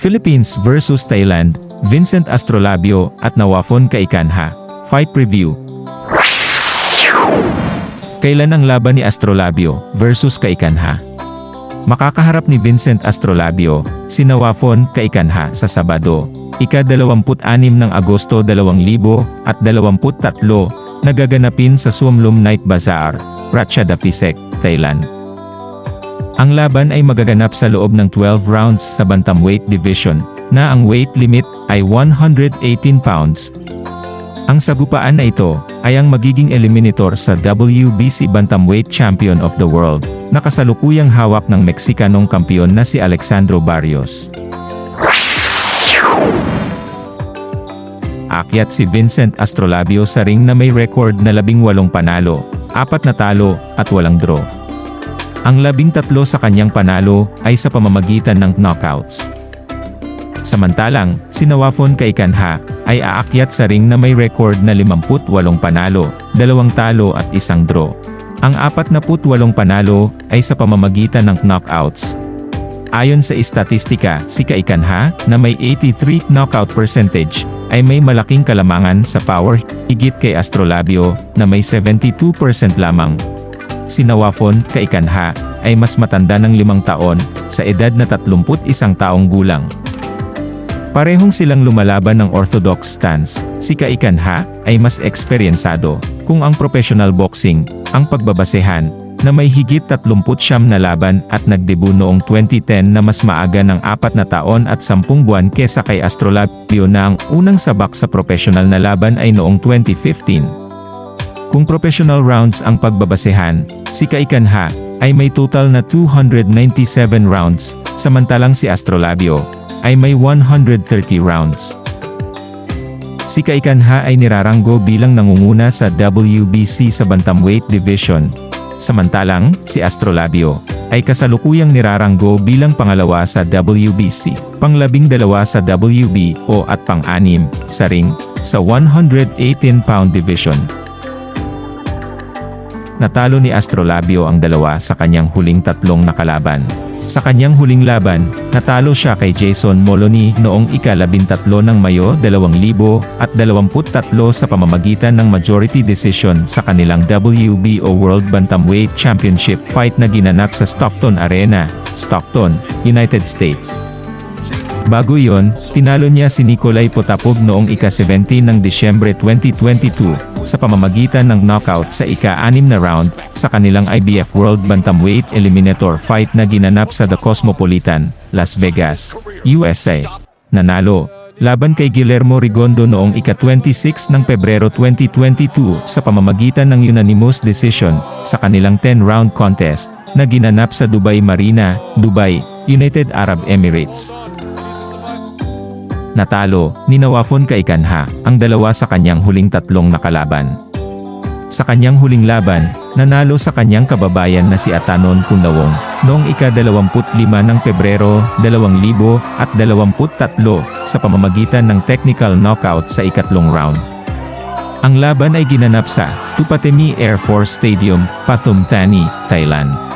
Philippines versus Thailand, Vincent Astrolabio at Nawafon Kaikanha. Fight Preview Kailan ang laban ni Astrolabio versus Kaikanha? Makakaharap ni Vincent Astrolabio, si Nawafon Kaikanha sa Sabado, ika-26 ng Agosto 2023, nagaganapin sa Suomlum Night Bazaar, Ratchada Fisek, Thailand. Ang laban ay magaganap sa loob ng 12 rounds sa bantamweight division, na ang weight limit ay 118 pounds. Ang sagupaan na ito, ay ang magiging eliminator sa WBC Bantamweight Champion of the World, na kasalukuyang hawak ng Meksikanong kampiyon na si Alexandro Barrios. Akyat si Vincent Astrolabio sa ring na may record na 18 panalo, 4 na talo, at walang draw. Ang labing tatlo sa kanyang panalo ay sa pamamagitan ng knockouts. Samantalang, si Nawafon Kaikanha ay aakyat sa ring na may record na 58 panalo, 2 talo at isang draw. Ang 48 panalo ay sa pamamagitan ng knockouts. Ayon sa istatistika, si Kaikanha, na may 83 knockout percentage, ay may malaking kalamangan sa power higit kay Astrolabio, na may 72% lamang. Si Nawafon Kaikanha, ay mas matanda ng limang taon, sa edad na 31 taong gulang. Parehong silang lumalaban ng orthodox stance, si Kaikanha, ay mas eksperyensado, kung ang professional boxing, ang pagbabasehan, na may higit 30 siyam na laban at nagdebu noong 2010 na mas maaga ng 4 na taon at 10 buwan kesa kay Astrolabio na ang unang sabak sa professional na laban ay noong 2015. Kung professional rounds ang pagbabasehan, si Kaikanha ay may total na 297 rounds, samantalang si Astrolabio ay may 130 rounds. Si Kaikanha ay niraranggo bilang nangunguna sa WBC sa Bantamweight Division, samantalang si Astrolabio ay kasalukuyang niraranggo bilang pangalawa sa WBC, panglabing dalawa sa WBO at pang-anim sa ring sa 118-pound division. Natalo ni Astrolabio ang dalawa sa kanyang huling tatlong nakalaban. Sa kanyang huling laban, natalo siya kay Jason Moloney noong ika-13 ng Mayo 2023 sa pamamagitan ng majority decision sa kanilang WBO World Bantamweight Championship fight na ginanap sa Stockton Arena, Stockton, United States. Bago yon, tinalo niya si Nikolay Potapov noong ika-17 ng Disyembre 2022, sa pamamagitan ng knockout sa ika-6 na round, sa kanilang IBF World Bantamweight Eliminator fight na ginanap sa The Cosmopolitan, Las Vegas, USA. Nanalo, laban kay Guillermo Rigondo noong ika-26 ng Pebrero 2022 sa pamamagitan ng unanimous decision, sa kanilang 10-round contest, na ginanap sa Dubai Marina, Dubai, United Arab Emirates. Natalo, ni Nawafon Kaikanha, ang dalawa sa kanyang huling tatlong nakalaban. Sa kanyang huling laban, nanalo sa kanyang kababayan na si Atanon Kundawong, noong ika-25 ng Pebrero, 2023, sa pamamagitan ng technical knockout sa ikatlong round. Ang laban ay ginanap sa Tupatemi Air Force Stadium, Pathum Thani, Thailand.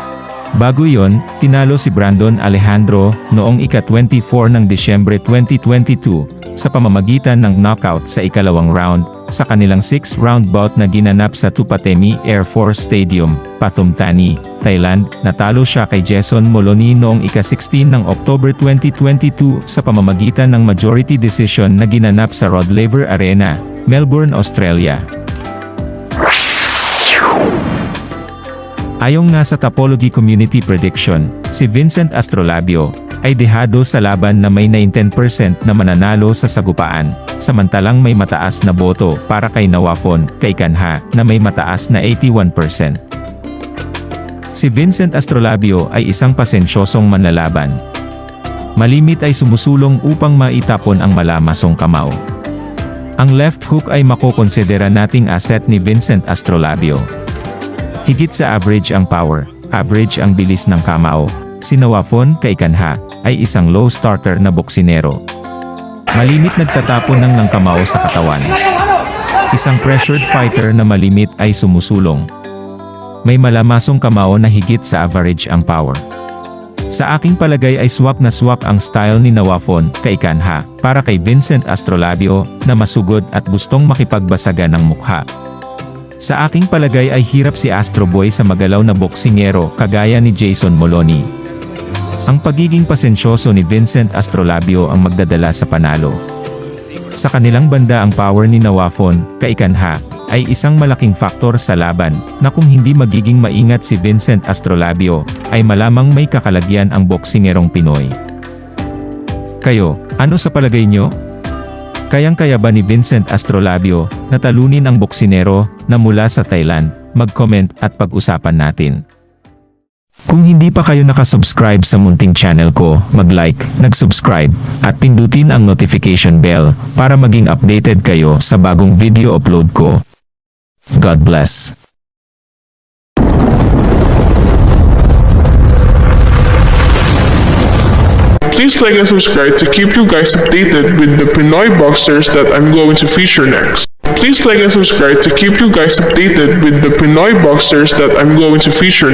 Bago yon, tinalo si Brandon Alejandro noong ika-24 ng Disyembre 2022 sa pamamagitan ng knockout sa ikalawang round sa kanilang 6-round bout na ginanap sa Tupatemi Air Force Stadium, Pathum Thani, Thailand. Natalo siya kay Jason Moloney noong ika-16 ng October 2022 sa pamamagitan ng majority decision na ginanap sa Rod Laver Arena, Melbourne, Australia. Ayong nasa Topology Community Prediction, si Vincent Astrolabio, ay dehado sa laban na may 19% na mananalo sa sagupaan, samantalang may mataas na boto para kay Nawafon, kay Kanha, na may mataas na 81%. Si Vincent Astrolabio ay isang pasensyosong manlalaban. Malimit ay sumusulong upang maitapon ang malamasong kamao. Ang left hook ay makokonsidera nating asset ni Vincent Astrolabio. Higit sa average ang power, average ang bilis ng kamao. Si Nawafon kay ay isang low starter na boksinero. Malimit nagtatapon ng ng kamao sa katawan. Isang pressured fighter na malimit ay sumusulong. May malamasong kamao na higit sa average ang power. Sa aking palagay ay swak na swak ang style ni Nawafon kay Kanha para kay Vincent Astrolabio na masugod at gustong makipagbasagan ng mukha. Sa aking palagay ay hirap si Astro Boy sa magalaw na boksingero kagaya ni Jason Moloney. Ang pagiging pasensyoso ni Vincent Astrolabio ang magdadala sa panalo. Sa kanilang banda ang power ni Nawafon, kaikanha, ay isang malaking faktor sa laban, na kung hindi magiging maingat si Vincent Astrolabio, ay malamang may kakalagyan ang boksingerong Pinoy. Kayo, ano sa palagay nyo? Kayang-kaya ba ni Vincent Astrolabio, na talunin ang boksinero, na mula sa Thailand? Mag-comment at pag-usapan natin. Kung hindi pa kayo nakasubscribe sa munting channel ko, mag-like, nag-subscribe, at pindutin ang notification bell para maging updated kayo sa bagong video upload ko. God bless. Please like and subscribe to keep you guys updated with the Pinoy boxers that I'm going to feature next. Please like and subscribe to keep you guys updated with the Pinoy boxers that I'm going to feature next.